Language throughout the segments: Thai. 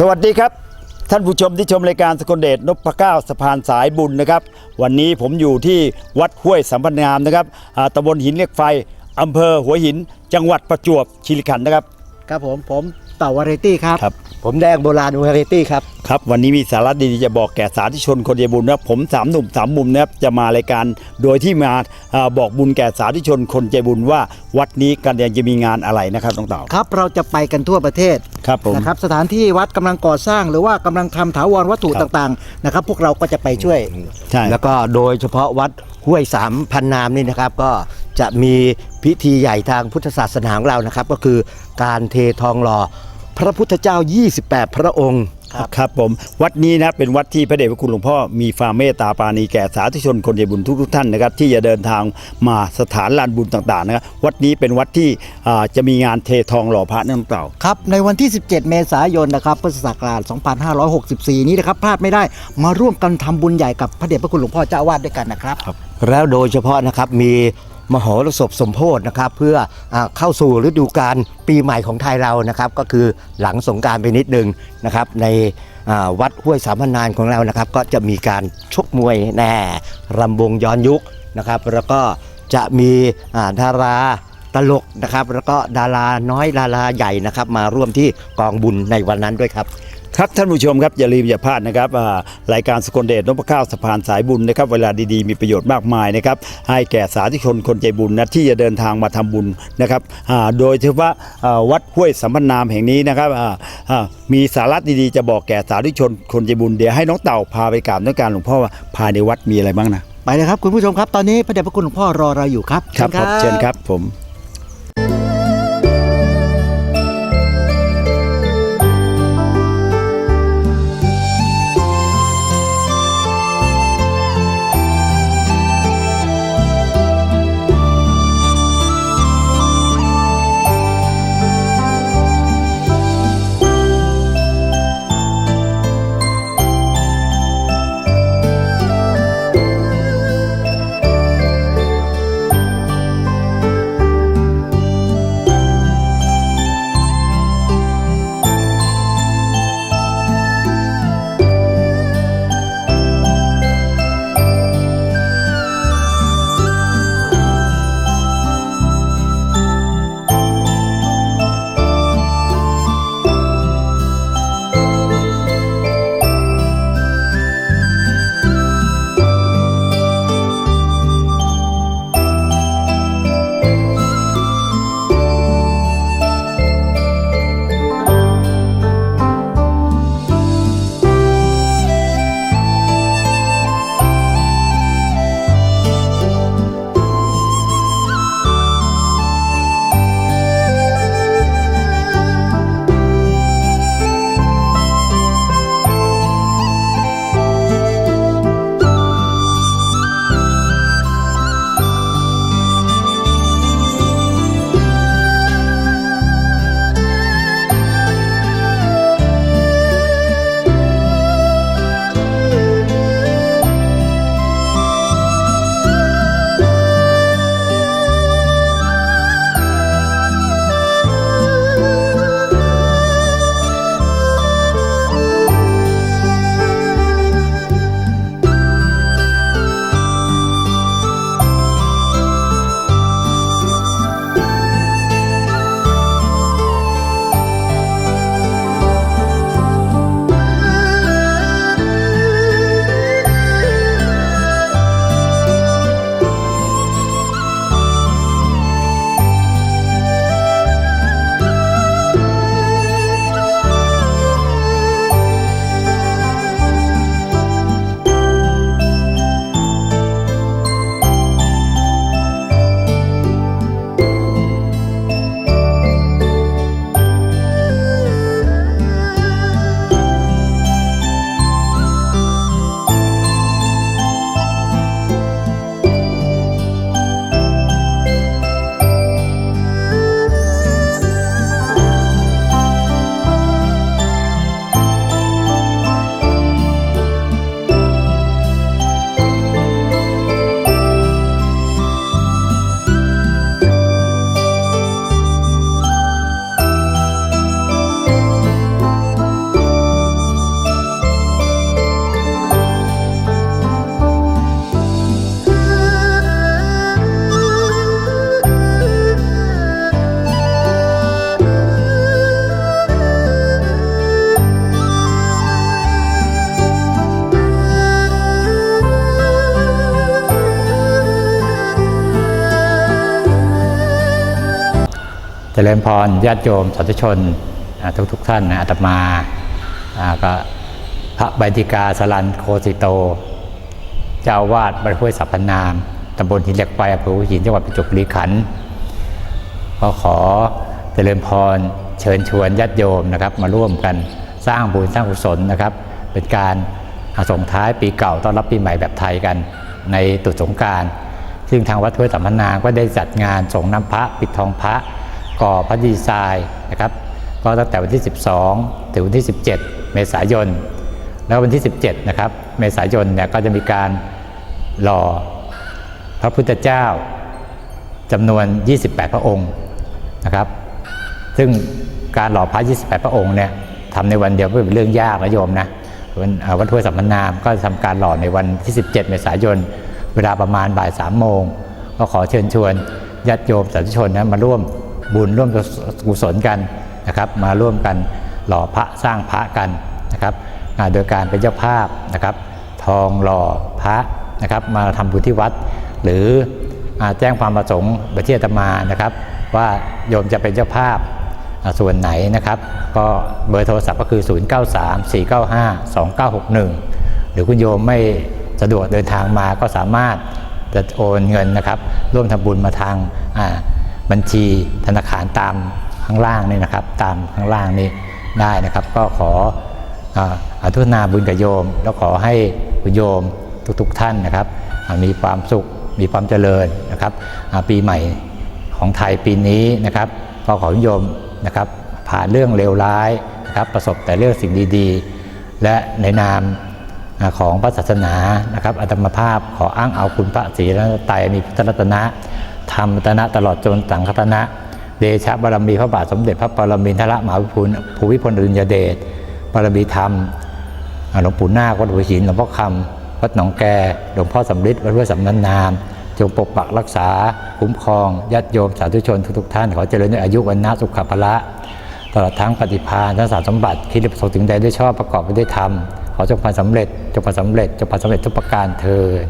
สวัสดีครับ ท่านผู้ชมที่ชมรายการสกลเดชนพเก้าสะพานสายบุญนะครับ วันนี้ผมอยู่ที่วัดห้วยสัมพันธ์งามนะครับอ่าตำบลหินเหล็กไฟอำเภอหัวหิน จังหวัดประจวบคีรีขันธ์นะครับ ครับผมผมเต่าวาไรตี้ครับ ครับ ผมแดงโบราณวาไรตี้ครับ ครับวันนี้มีสาระดีๆจะบอกแก่สาธุชนคนเดียบุญนะครับผมสามหนุ่มสามมุมนะครับจะมารายการโดยที่มาอาบอกบุญแก่สาธุชนคนใจบุญว่าวัดนี้กันเดียนจะมีงานอะไรนะครับน้องเต่า ครับเราจะไปกันทั่วประเทศครับผมนะครับสถานที่วัดกำลังก่อสร้างหรือว่ากำลังทำถาวรวัตถุครับต่างๆนะครับ พวกเราก็จะไปช่วย ใช่ แล้วก็โดยเฉพาะวัดห้วยสามพันนามนี่นะครับ ก็จะมีพิธีใหญ่ทางพุทธศาสนาของเรานะครับ ก็คือการเททองหล่อพระพุทธเจ้า 28 พระองค์ ครับครับผมวัดนี้นะเป็นวัดที่พระเดชพระคุณหลวงพ่อมีความเมตตาปราณีแก่สาธุชนคนใจบุญทุกๆท่านนะครับที่จะเดินทางมาสถานลานบุญต่างๆนะครับวัดนี้เป็นวัดที่อ่าจะมีงานเททองหล่อพระนั่นเปล่า ครับ ในวันที่ 17 เมษายนนะครับพุทธศักราช 2564 นี้นะครับพลาดไม่ได้มาร่วมกันทำบุญใหญ่กับพระเดชพระคุณหลวงพ่อเจ้าอาวาสด้วยกันนะครับ แล้วโดยเฉพาะนะครับมี มโหรสพสมโพธนะครับเพื่ออเข้าสู่ฤดูกาลปีใหม่ของไทยเรานะครับก็คือหลังสงการไปนิดนึงนะครับในวัดห้วยสามพันนานของเรานะครับ ก็จะมีการชกมวยแน่รำวงย้อนยุคนะครับแล้วก็จะมีดาราตลกนะครับ แล้วก็ดาราน้อยดาราใหญ่นะครับ มาร่วมที่กองบุญในวันนั้นด้วยครับ ครับท่านผู้ชมครับอย่าลืมอย่าพลาดนะครับอ่ารายการสกลเดชนพเก้าสะพานสายบุญนะครับเวลาดีๆมีประโยชน์มากมายนะครับให้แก่สาธุชนคนใจบุญนะที่จะเดินทางมาทำบุญนะครับอ่าโดยเฉพาะอ่าวัดห้วยสัมพันธ์นามแห่งนี้นะครับอ่าอ่ามีสาระดีๆจะบอกแก่สาธุชนคนใจบุญเดี๋ยวให้น้องเต่าพาไปกราบน้องการหลวงพ่อว่าภายในวัดมีอะไรบ้างนะไปเลยครับคุณผู้ชมครับตอนนี้พระเดชพระคุณหลวงพ่อรอเราอยู่ครับครับผมเชิญครับผม จริญพรญาติโยมสาธุชนทุกทุกท่านนะอาตมาก็พระใบดิกาสลันโคสิโต เจ้าอาวาดบริห้วยสัพพนามตำบลหินเหล็กไฟอำเภอหินจังหวัดประจวบคีรีขันธ์ก็ขอเจริญพรเชิญชวนญาติโยมนะครับ มาร่วมกันสร้างบุญสร้างกุศลนะครับ เป็นการส่งท้ายปีเก่าต้อนรับปีใหม่แบบไทยกันในตรุษสงการ ซึ่งทางวัดห้วยสัมพนามก็ได้จัดงานส่งน้ำพระปิดทองพระ ก่อพระดีไซน์นะครับก็ตั้งแต่วันที่ 12 ถึงวันที่ 17 เมษายน แล้ววันที่ 17 นะครับ เมษายนเนี่ยก็จะมีการหล่อพระพุทธเจ้าจำนวน 28 พระองค์นะครับ ซึ่งการหล่อพระ 28 พระองค์เนี่ยทำในวันเดียวไม่เป็นเรื่องยากนะโยมนะวันวัดถ้วยสัมมนามก็จะทำการหล่อในวันที่ 17 เมษายน เวลาประมาณบ่าย3โมงก็ขอเชิญชวนญาติโยมสาธุชนนะมาร่วม บุญร่วมกุศลกันนะครับมาร่วมกันหล่อพระสร้างพระกันนะครับอ่าโดยการเป็นเจ้าภาพนะครับ ทองหล่อพระนะครับ มาทำบุญที่วัด หรืออ่าแจ้งความประสงค์ไปที่อาตมานะครับ ว่าโยมจะเป็นเจ้าภาพส่วนไหนนะครับ ก็เบอร์โทรศัพท์ก็คือ 0934952961 หรือคุณโยมไม่สะดวกเดินทางมาก็สามารถจะโอนเงินนะครับ ร่วมทำบุญมาทางอ่า บัญชีธนาคารตามข้างล่างนี่นะครับ ตามข้างล่างนี้ได้นะครับ ก็ขออาทุนาบุญกับโยม แล้วขอให้คุณโยมทุกๆท่านนะครับ มีความสุขมีความเจริญนะครับปีใหม่ของไทยปีนี้นะครับก็ขอโยมนะครับผ่านเรื่องเลวร้ายนะครับประสบแต่เรื่องสิ่งดีๆ และในนาม ของพระศาสนานะครับอาตมภาพขออ้างเอาคุณพระศรีรัตนตรัยมีพุทธรัตนะธรรมรัตนะตลอดจนสังฆรัตนะ เดชะบารมีพระบาทสมเด็จพระปรมินทรมหาภูมิภูมิพลอดุลยเดชบารมีธรรมหลวงปู่นาควัดหัวหินหลวงพ่อคำวัดหนองแกหลวงพ่อสำริดวัดห้วยสำนันนาม จงปกปักรักษา คุ้มครองญาติโยมสาธุชนทุกๆท่าน ขอเจริญด้วยอายุวันนะสุขภละตลอดทั้งปฏิภาณทั้งสารสมบัติคิดประสงค์ถึงใดด้วยชอบประกอบไปด้วยธรรม ขอจงผ่านสำเร็จจงผ่านสำเร็จจงผ่านสำเร็จทุกประการเทิน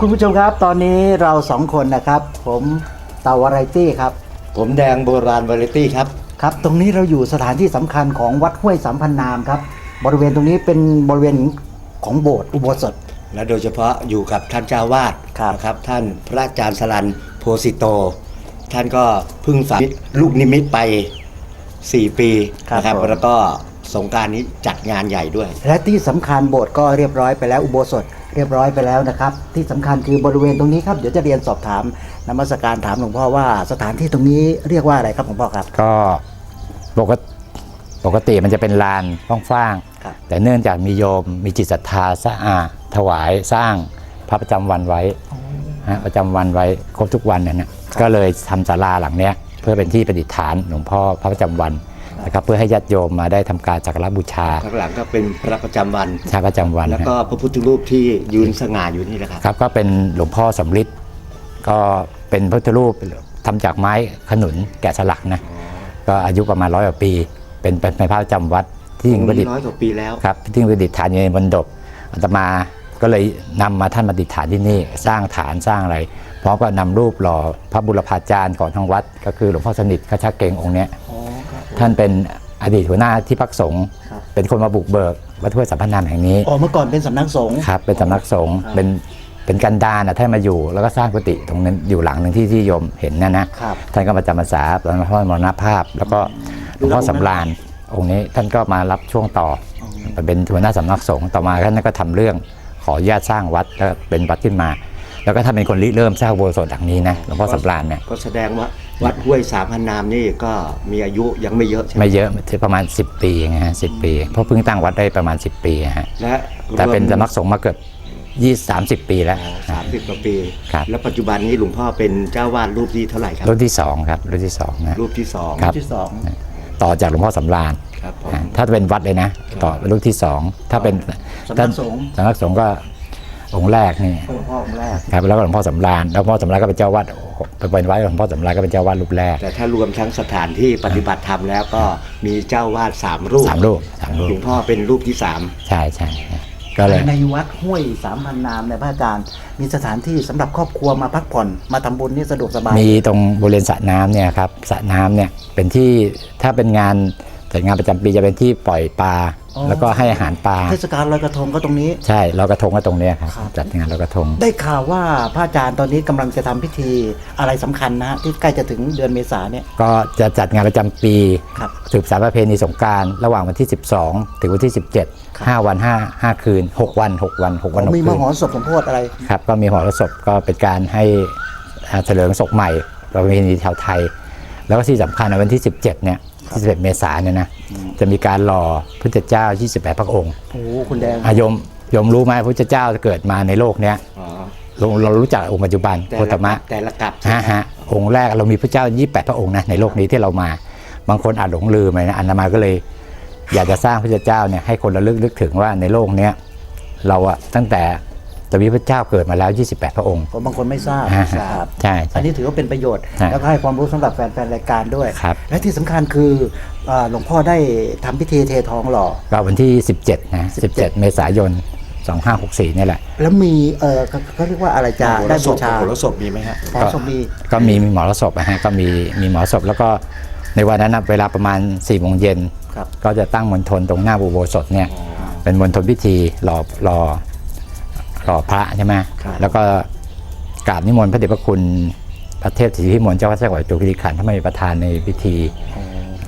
ครับคุณผู้ชมครับ ตอนนี้เราสองคนนะครับ ผมเตาวารายตี้ครับผมแดงโบราณวาไรตี้ครับ ครับ ตรงนี้เราอยู่สถานที่สำคัญของวัดห้วยสามพันนามครับ บริเวณตรงนี้เป็นบริเวณของโบสถ์อุโบสถ และโดยเฉพาะอยู่กับท่านเจ้าวาดครับนะครับ ท่านพระอาจารย์สลันโพสิโต ท่านก็เพิ่งฝากลูกนิมิตไป 4 ปีนะครับแล้วก็ สงกรารนี้จัดงานใหญ่ด้วย และที่สำคัญโบสถ์ก็เรียบร้อยไปแล้วอุโบสถเรียบร้อยไปแล้วนะครับ ที่สำคัญคือบริเวณตรงนี้ครับเดี๋ยวจะเรียนสอบถามนมัสการถามหลวงพ่อว่าสถานที่ตรงนี้เรียกว่าอะไรครับหลวงพ่อครับ ก็ปกติปกติมันจะเป็นลานฟ้างครับๆแต่เนื่องจากมีโยมมีจิตศรัทธาสร้างถวายสร้างพระประจำวันไว้ฮะประจำวันไว้ครบทุกวันเนี่ยนะก็เลยทำศาลาหลังเนี้ยเพื่อเป็นที่ประดิษฐานหลวงพ่อพระประจำวัน นะครับเพื่อให้ญาติโยมมาได้ทำการสักการะบูชาข้างหลังก็เป็นพระประจำวันชาประจำวัน แล้วฮะก็พระพุทธรูปที่ยืนสง่าอยู่นี่แหละครับครับ ก็เป็นหลวงพ่อสำริดก็เป็นพระพุทธรูปทำจากไม้ขนุนแกะสลักนะก็อายุประมาณร้อยกว่าปี เป็นเป็นเป็นพระประจำวัดที่ยิ่งประดิษฐ์ร้อยกว่าปีแล้วครับที่ประดิษฐานอยู่ในบนดบอาตมาก็เลยนำมาท่านมาดิษฐานที่นี่ สร้างฐานสร้างอะไรพร้อมก็นำรูปหล่อพระบุรพาจารย์ของทางวัด ก็คือหลวงพ่อสนิทขชาเกงองค์เนี้ย ท่านเป็นอดีตหัวหน้าที่พักสงฆ์ครับเป็นคนมาบุกเบิกวัดห้วยสัมพันธ์นามแห่งนี้อ๋อเมื่อก่อนเป็นสำนักสงฆ์ครับเป็นสำนักสงฆ์เป็นเป็นกันดารนะท่านมาอยู่แล้วก็สร้างกุฏิตรงนั้นอยู่หลังหนึ่งที่ที่โยมเห็นนะนะครับท่านก็มาจำพรรษาตอนพ่อมรณภาพ แล้วก็หลวงพ่อสำราญองค์นี้ท่านก็มารับช่วงต่ออเป็นหัวหน้าสำนักสงฆ์ต่อมาท่านก็ทำเรื่องขออนุญาตสร้างวัดแล้วเป็นวัดขึ้นมา แล้วก็ท่านเป็นคนริเริ่มสร้างอุโบสถหลังนี้นะหลวงพ่อสำราญเนี่ยก็แสดงว่า วัดห้วยสามพันนามนี่ก็มีอายุยังไม่เยอะใช่ไหมไม่เยอะถึงประมาณ 10 ปีนะฮะสิปี เพราะเพิ่งตั้งวัดได้ประมาณ 10 ปีฮะและแต่เป็นสำนักสงฆ์มาเกือบยี่สามสิบปีแล้ว สามสิบกว่าปี ครับ แล้วปัจจุบันนี้หลวงพ่อเป็นเจ้าวาดรูปที่เท่าไหร่ครับ รุ่นที่สองครับรุ่นที่สองนะ รูปที่สองครับ ที่สองต่อจากหลวงพ่อสำราญครับผมอ่าถ้าเป็นวัดเลยนะ ต่อรุ่นที่สองถ้าเป็นสำนักสงฆ์ สำนักสงฆ์ก็ องค์แรกนี่หลวงพ่อองค์แรกครับแล้วก็หลวงพ่อสำราญแล้วหลวงพ่อสำราญก็เป็นเจ้าวาดเป็นวัดหลวงพ่อสำราญก็เป็นเจ้าวาดรูปแรก แต่ถ้ารวมทั้งสถานที่ปฏิบัติธรรมแล้วก็มีเจ้าวาดสามรูปสามรูปสามรูหลปวงพ่อเป็นรูปที่สามใช่ใช่ก็เลยในวัดห้วยสามพันนามในยพระอาจารย์มีสถานที่สำหรับครอบครัวมาพักผ่อนมาทำบุญนี่สะดวกสบายมีตรงบริเวณสระน้ำเนี่ยครับสระน้ำเนี่ยเป็นที่ถ้าเป็นงาน จัดงานประจำปีจะเป็นที่ปล่อยปลาอ๋อ แล้วก็ให้อาหารปลาเทศกาลลอยกระทงก็ตรงนี้ ใช่ลอยกระทงก็ตรงเนี้ยครับครับ จัดงานลอยกระทง ได้ข่าวว่าพระอาจารย์ตอนนี้กำลังจะทำพิธีอะไรสำคัญนะฮะที่ใกล้จะถึงเดือนเมษาเนี่ยก็จะจัดงานประจำปีครับ สืบสารประเพณีสงกรารระหว่างวันที่ 12 ถึงวันที่ 17 5วัน 5 5 คืน 6 วัน 6 วัน 6 วัน6มีคืมนหรสพสมโพธิอะไร ครับก็มีหอรสพก็เป็นการให้อ่าเฉลิมศกใหม่ประเพณีชาวไทย แล้วก็ที่สำคัญในวันที่ 17 เนี่ย ที่11เมษายนเนี่ยนะจะมีการหล่อพุทธเจ้า 28 พระองค์โอ้โหคุณแดงอายมยมรู้ไหมพุทธเจ้าเกิดมาในโลกเนี้ยอ๋อเราเรารู้จักองค์ปัจจุบันแต่โคตละมะแต่ละกลับฮะฮะองค์แรกเรามีพระเจ้า 28 พระองค์นะในโลกนี้ที่เรามา บางคนอาจหลงลืมไปนะอันนามาก็เลย อยากจะสร้างพระเจ้าเนี่ยให้คนระลึกนึกถึงว่าในโลกเนี้ยเราอะตั้งแต่ ตมีพระเจ้าเกิดมาแล้ว 28 พระองค์ผมบางคนไม่ทราบฮะครับใช่ อัใช่นนี้ถือว่าเป็นประโยชน์ใช่แล้วก็ให้ความรู้สำหรับแฟนๆรายการด้วย ครับ และที่สำคัญคืออ่าหลวงพ่อได้ทำพิธีเททองหล่อ ก็วันที่ 17 นะ 17 เมษายน 2564 นี่แหละ แล้วมีเออเขาเขาเรียกว่าอะไรจะโหรได้สบูพชาโหรสพมีไหมฮะ ขอสมดีก็มีมีหมอรสพนะฮะก็มีมีหมอรสพแล้วก็ในวันนั้นนะเวลาประมาณ4ี่โมงเย็นครับ ก็จะตั้งมณฑลตรงหน้าอุโบสถเนี่ยเป็นมณฑลพิธีรอรอ รอพระใช่ไหมครับ แล้วก็กราบนิมนต์พระเดชพระคุณพระเทพสิทธิพิมลเจ้าวัดจังหวัดจุฬาคีรีขันธ์ท่านมาเป็นประธานในพิธี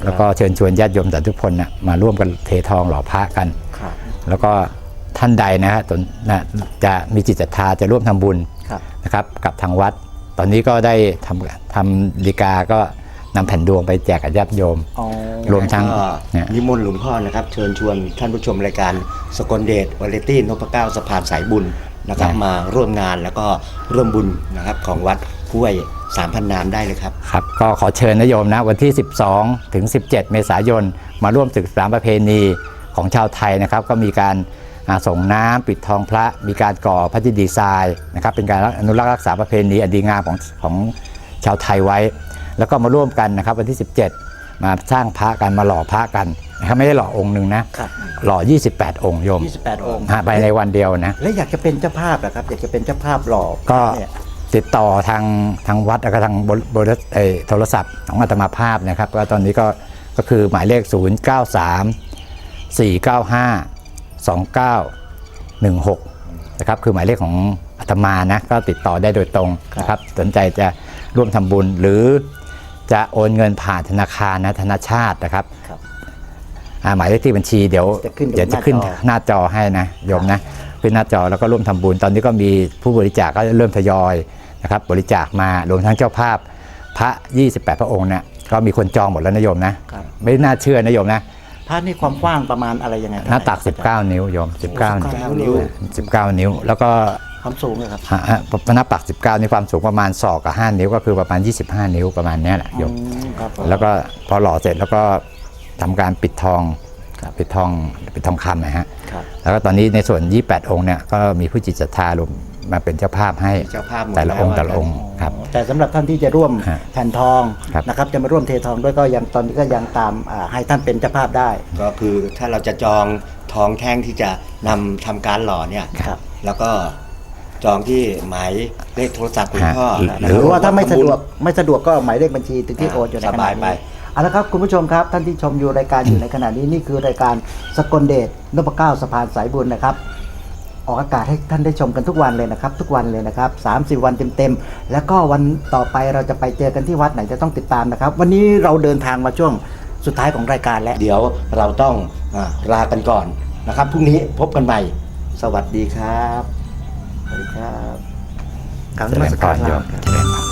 แล้วก็เชิญชวนญาติโยมสาธุชนนะมาร่วมกันเททองหล่อพระกัน ครับ แล้วก็ท่านใดนะฮะตนนะจะมีจิตศรัทธาจะร่วมทำบุญครับ นะครับกับทางวัด ตอนนี้ก็ได้ทำทำดีกาก็ นำแผ่นดวงไปแจกกับญาติโยม อ๋อรวมทั้งก็เนี่ย นิมนต์หลวงพ่อนะครับ เชิญชวนท่านผู้ชมรายการสกลเดชวาเลตี้นพเก้าสะพานสายบุญนะครับนะมาร่วมงานแล้วก็ร่วมบุญนะครับของวัดห้วยสามพันนามได้เลยครับ ครับก็ขอเชิญนโยมนะวันที่ 12 ถึง 17 เมษายน มาร่วมศึกษาประเพณีของชาวไทยนะครับ ก็มีการอ่าส่งน้ำปิดทองพระ มีการก่อพระเจดีย์ทรายนะครับเป็นการอนุรักษ์รักษาประเพณีอันดีงามของของชาวไทยไว้ แล้วก็มาร่วมกันนะครับวันที่ 17 มาสร้างพระกันมาหล่อพระกันนะครับไม่ได้หล่อองค์หนึ่งนะครับหล่อ 28 องค์โยม28 องค์ฮะไปในวันเดียวนะและอยากจะเป็นเจ้าภาพเหรอครับ อยากจะเป็นเจ้าภาพหล่อก็เนี่ยติดต่อทางทางวัดแล้วก็ทางบริบริเอ่อโทรศัพท์ของอาตมาภาพนะครับก็ตอนนี้ก็ก็คือหมายเลข 0 9 3 4 9 5 2 9 1 6นะครับคือหมายเลขของอาตมานะก็ติดต่อได้โดยตรงนะครับสนใจจะร่วมทำบุญหรือ จะโอนเงินผ่านธนาคารนะธนาชาตินะครับครับ อ่าหมายเลขที่บัญชีเดี๋ยวจะขึ้นอยู่เดี๋ยวจะขึ้นหน้าจอหน้าจอให้นะโยมนะขึ้นหน้าจอแล้วก็ร่วมทำบุญตอนนี้ก็มีผู้บริจาคก็เริ่มทยอยนะครับ บริจาคมารวมทั้งเจ้าภาพพระ 28 พระองค์เนี่ยก็มีคนจองหมดแล้วนะโยมนะครับไม่น่าเชื่อนะโยมนะพระนี่ความกว้างประมาณอะไรยังไงหน้าตัก 19 นิ้วโยม 19 นิ้ว 19 นิ้ว แล้วก็ ความสูงเลยครับฮะฮะหน้าปัก 19 นี่ความสูงประมาณศอกกับ 5 นิ้วก็คือประมาณ 25 นิ้วประมาณเนี้ยแหละโยม อืมครับผมแล้วก็พอหล่อเสร็จแล้วก็ทำการปิดทองครับปิดทองปิดทองคำนะฮะ ครับ แล้วก็ตอนนี้ในส่วน 28 องค์เนี่ยก็มีผู้จิตศรัทธารวมมาเป็นเจ้าภาพให้เจ้าภาพหมดแต่ละองค์แล้วแต่ละองค์ครับ แต่สำหรับท่านที่จะร่วมฮะแผ่นทองครับนะครับ จะมาร่วมเททองด้วยก็ยังตอนนี้ก็ยังตามอ่าให้ท่านเป็นเจ้าภาพได้ ก็คือถ้าเราจะจองทองแท่งที่จะนำทำการหล่อเนี่ย ครับ แล้วก็ จองที่หมายเลขโทรศัพท์คุณพ่อฮะนะหคบรือว่าถ้าไม่สะดวกไม่สะดวกก็หมายเลขบัญชีที่โอนอยู่ในขสณะบายไปนี้เอาละครับคุณผู้ชมครับท่านที่ชมอยู่รายการอยู่ในขณะนี้นี่คือรายการสกลเดชนพเก้าสะพานสายบุญนะครับออกอากาศให้ท่านได้ชมกันทุกวันเลยนะครับ ทุกวันเลยนะครับ3 0 วันเต็มๆ แล้วก็วันต่อไปเราจะไปเจอกันที่วัดไหนจะต้องติดตามนะครับ วันนี้เราเดินทางมาช่วงสุดท้ายของรายการแล้ว เดี๋ยวเราต้องอาลากันก่อนนะครับพรุ่งนี้พบกันใหม่ สวัสดีครับ สวัสดีครับกราบนเจมัริสญพการรโยคมรับเจริญพร